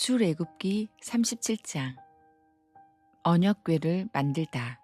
출애굽기 37장. 언약궤를 만들다.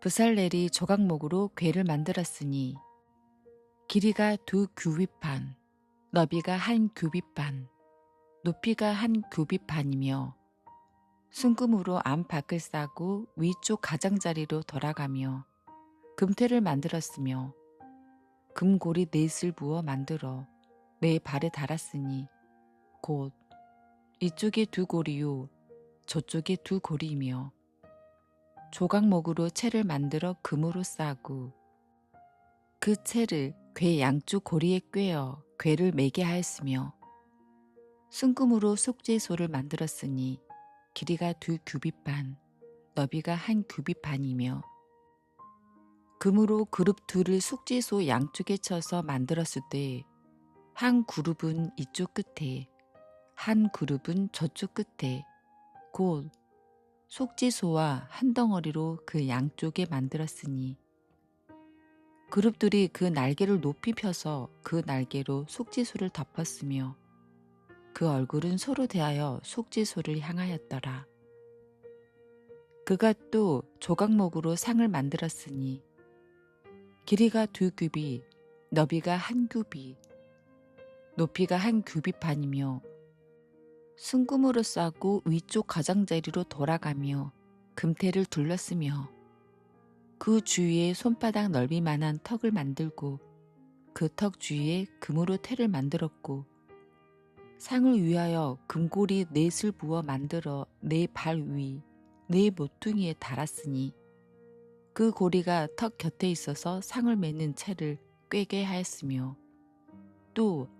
부살렐이 조각목으로 궤를 만들었으니 길이가 두 규빗반, 너비가 한 규빗반, 높이가 한 규빗반이며 순금으로 안팎을 싸고 위쪽 가장자리로 돌아가며 금태를 만들었으며 금고리 넷을 부어 만들어 내 발에 달았으니 곧 이쪽에 두 고리요 저쪽에 두 고리이며 조각목으로 채를 만들어 금으로 싸고 그 채를 궤 양쪽 고리에 꿰어 궤를 매게 하였으며 순금으로 속죄소를 만들었으니 길이가 두 규빗 반 너비가 한 규빗 반이며 금으로 그룹 둘을 속죄소 양쪽에 쳐서 만들었을 때 한 그룹은 이쪽 끝에 한 그룹은 저쪽 끝에 곧 속지소와 한 덩어리로 그 양쪽에 만들었으니 그룹들이 그 날개를 높이 펴서 그 날개로 속지소를 덮었으며 그 얼굴은 서로 대하여 속지소를 향하였더라. 그가 또 조각목으로 상을 만들었으니 길이가 두 규비, 너비가 한 규비, 높이가 한 규빗 반이며 순금으로 싸고 위쪽 가장자리로 돌아가며 금태를 둘렀으며 그 주위에 손바닥 넓이만한 턱을 만들고 그 턱 주위에 금으로 태를 만들었고 상을 위하여 금고리 넷을 부어 만들어 네 발 위, 네 모퉁이에 달았으니 그 고리가 턱 곁에 있어서 상을 매는 채를 꿰게 하였으며 또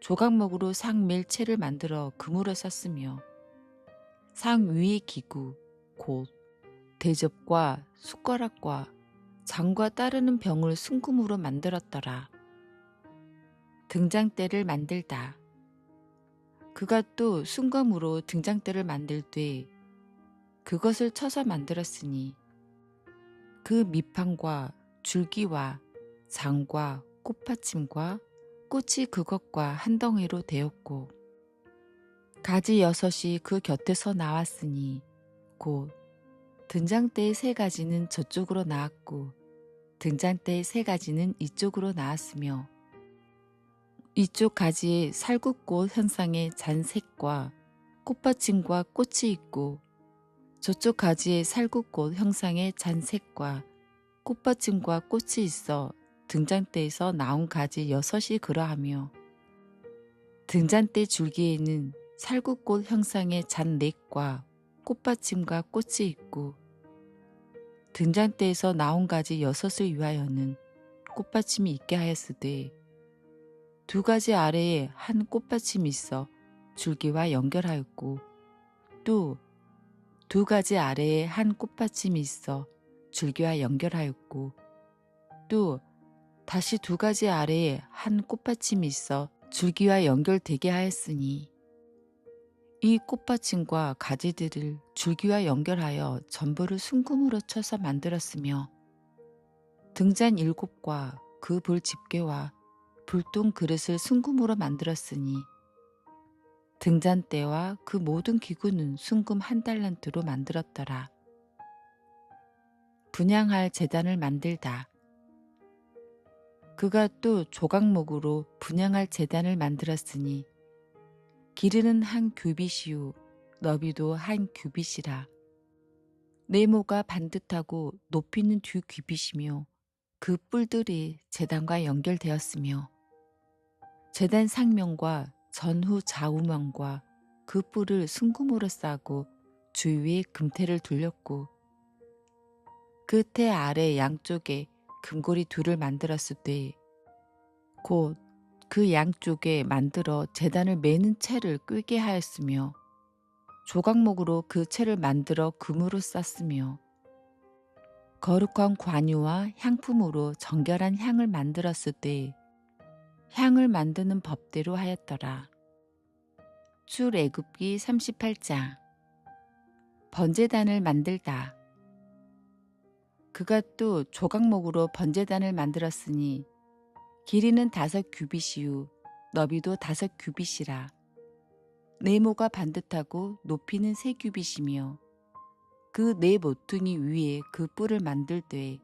조각목으로 상 멜체를 만들어 금으로 썼으며 상 위의 기구 곧 대접과 숟가락과 장과 따르는 병을 순금으로 만들었더라. 등장대를 만들다. 그가 또 순금으로 등장대를 만들 때 그것을 쳐서 만들었으니 그 밑판과 줄기와 장과 꽃받침과 꽃이 그것과 한 덩이로 되었고 가지 여섯이 그 곁에서 나왔으니 곧 등장대의 세 가지는 저쪽으로 나왔고 등장대의 세 가지는 이쪽으로 나왔으며 이쪽 가지에 살구꽃 현상의 잔색과 꽃받침과 꽃이 있고 저쪽 가지에 살구꽃 형상의 잔색과 꽃받침과 꽃이 있어 등잔대에서 나온 가지 여섯이 그러하며 등잔대 줄기에는 살구꽃 형상의 잔넷과 꽃받침과 꽃이 있고 등잔대에서 나온 가지 여섯을 위하여는 꽃받침이 있게 하였으되 두 가지 아래에 한 꽃받침이 있어 줄기와 연결하였고 또 두 가지 아래에 한 꽃받침이 있어 줄기와 연결하였고 또 다시 두 가지 아래에 한 꽃받침이 있어 줄기와 연결되게 하였으니 이 꽃받침과 가지들을 줄기와 연결하여 전부를 순금으로 쳐서 만들었으며 등잔 일곱과 그 불 집게와 불똥 그릇을 순금으로 만들었으니 등잔대와 그 모든 기구는 순금 한 달란트로 만들었더라. 분양할 재단을 만들다. 그가 또 조각목으로 분양할 재단을 만들었으니 길이는 한 규빗이요 너비도 한 규빗이라. 네모가 반듯하고 높이는 두 규빗이며 그 뿔들이 재단과 연결되었으며 재단 상면과 전후 좌우면과 그 뿔을 순금으로 싸고 주위에 금태를 둘렸고 그 태 아래 양쪽에 금고리 둘을 만들었을 때 곧 그 양쪽에 만들어 재단을 매는 채를 꿰게 하였으며 조각목으로 그 채를 만들어 금으로 쌌으며 거룩한 관유와 향품으로 정결한 향을 만들었을 때 향을 만드는 법대로 하였더라. 출애굽기 38장 번제단을 만들다. 그가 또 조각목으로 번제단을 만들었으니 길이는 다섯 규빗이요 너비도 다섯 규빗이라. 네모가 반듯하고 높이는 세 규빗이며 그 네 모퉁이 위에 그 뿔을 만들 때에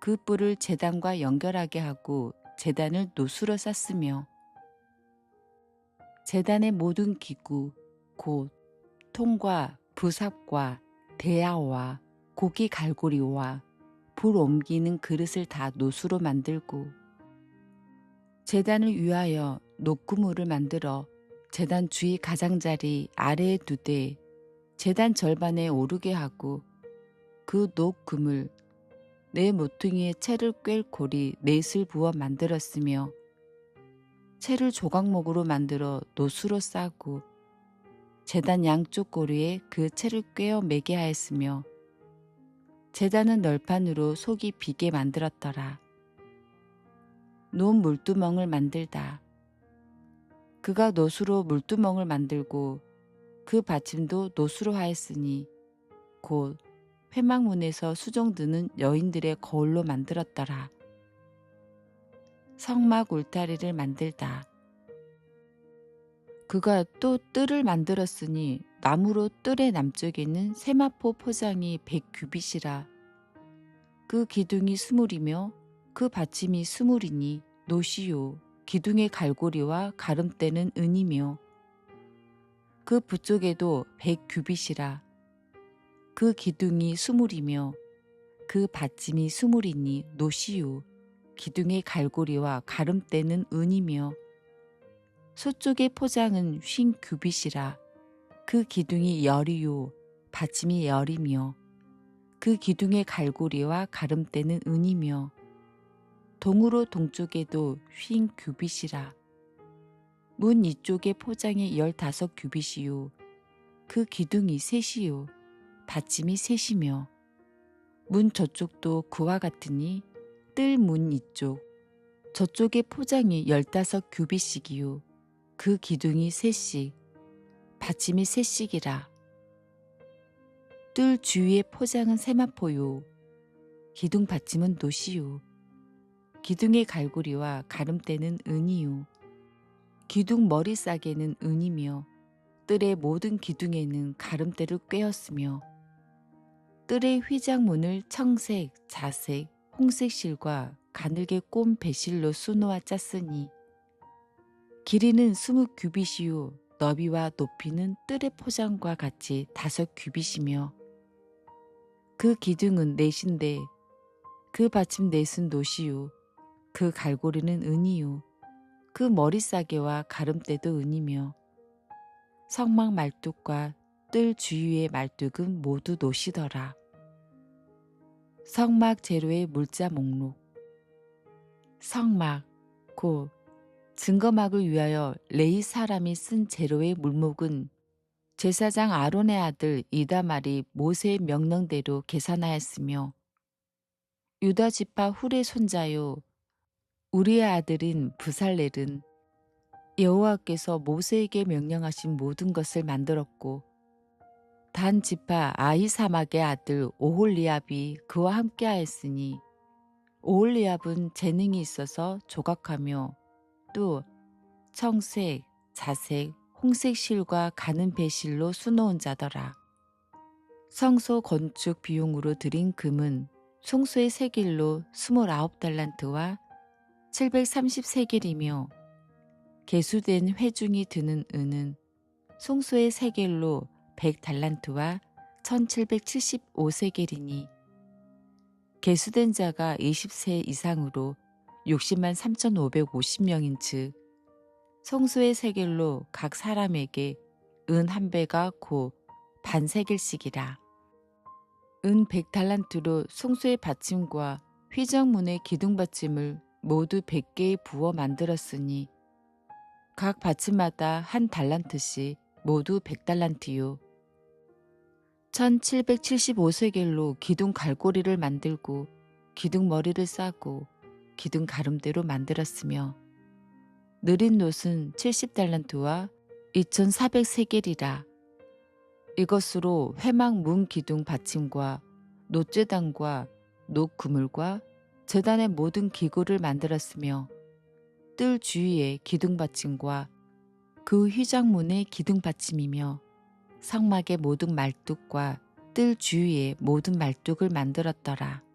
그 뿔을 재단과 연결하게 하고 재단을 노수로 쌌으며 재단의 모든 기구 곧 통과 부삽과 대야와 고기 갈고리와 불 옮기는 그릇을 다 노수로 만들고 재단을 위하여 녹구물을 만들어 재단 주위 가장자리 아래에 두되 재단 절반에 오르게 하고 그 녹금을 네 모퉁이에 채를 꿰 고리 넷을 부어 만들었으며 채를 조각목으로 만들어 노수로 싸고 재단 양쪽 고리에 그 채를 꿰어 매게 하였으며 재단은 널판으로 속이 비게 만들었더라. 논 물두멍을 만들다. 그가 노수로 물두멍을 만들고 그 받침도 노수로 하였으니 곧 회막문에서 수종 드는 여인들의 거울로 만들었더라. 성막 울타리를 만들다. 그가 또 뜰을 만들었으니 나무로 뜰의 남쪽에는 세마포 포장이 백 규빗이라. 그 기둥이 스물이며 그 받침이 스물이니 노시요 기둥의 갈고리와 가름대는 은이며 그 부쪽에도 백 규빗이라. 그 기둥이 스물이며 그 받침이 스물이니 노시요 기둥의 갈고리와 가름대는 은이며 서쪽의 포장은 쉰 규빗이라 그 기둥이 열이요 받침이 열이며 그 기둥의 갈고리와 가름대는 은이며 동으로 동쪽에도 쉰 규빗이라. 문 이쪽의 포장이 열다섯 규빗이요. 그 기둥이 셋이요 받침이 셋이며. 문 저쪽도 그와 같으니 뜰 문 이쪽 저쪽의 포장이 열다섯 규빗씩이요. 그 기둥이 셋씩 받침이 셋씩이라. 뜰 주위의 포장은 세마포요. 기둥 받침은 노시요. 기둥의 갈고리와 가름대는 은이요. 기둥 머리 싸개는 은이며 뜰의 모든 기둥에는 가름대를 꿰었으며 뜰의 휘장문을 청색, 자색, 홍색 실과 가늘게 꼰 배실로 수놓아 짰으니 길이는 스무 규빗이요 너비와 높이는 뜰의 포장과 같이 다섯 규빗이며 그 기둥은 넷인데 그 받침 넷은 노시요 그 갈고리는 은이요 그 머리싸개와 가름대도 은이며 성막 말뚝과 뜰 주위의 말뚝은 모두 노시더라. 성막 재료의 물자 목록 성막 곧 증거막을 위하여 레이 사람이 쓴 재료의 물목은 제사장 아론의 아들 이다말이 모세의 명령대로 계산하였으며 유다 지파 훌의 손자요 우리의 아들인 부살렐은 여호와께서 모세에게 명령하신 모든 것을 만들었고 단 지파 아이사막의 아들 오홀리압이 그와 함께하였으니 오홀리압은 재능이 있어서 조각하며 또 청색, 자색, 홍색 실과 가는 배실로 수놓은 자더라. 성소 건축 비용으로 들인 금은 송소의 세길로 29달란트와 730세겔이며 개수된 회중이 드는 은은 송소의 세겔로 100달란트와 1775세겔이니 개수된 자가 20세 이상으로 60만 3,550명인 즉 성수의 세겔로 각 사람에게 은 한 배가 고 반세겔씩이라. 은 100달란트로 송수의 받침과 휘정문의 기둥 받침을 모두 100개의 부어 만들었으니 각 받침마다 한 달란트씩 모두 100달란트요. 1775세겔로 기둥 갈고리를 만들고 기둥 머리를 싸고 기둥 가름대로 만들었으며 느린 놋은 70달란트와 2400세겔이라 이것으로 회막 문 기둥 받침과 놋재단과 놋그물과 재단의 모든 기구를 만들었으며 뜰 주위에 기둥 받침과 그 휘장문의 기둥 받침이며 성막의 모든 말뚝과 뜰 주위의 모든 말뚝을 만들었더라.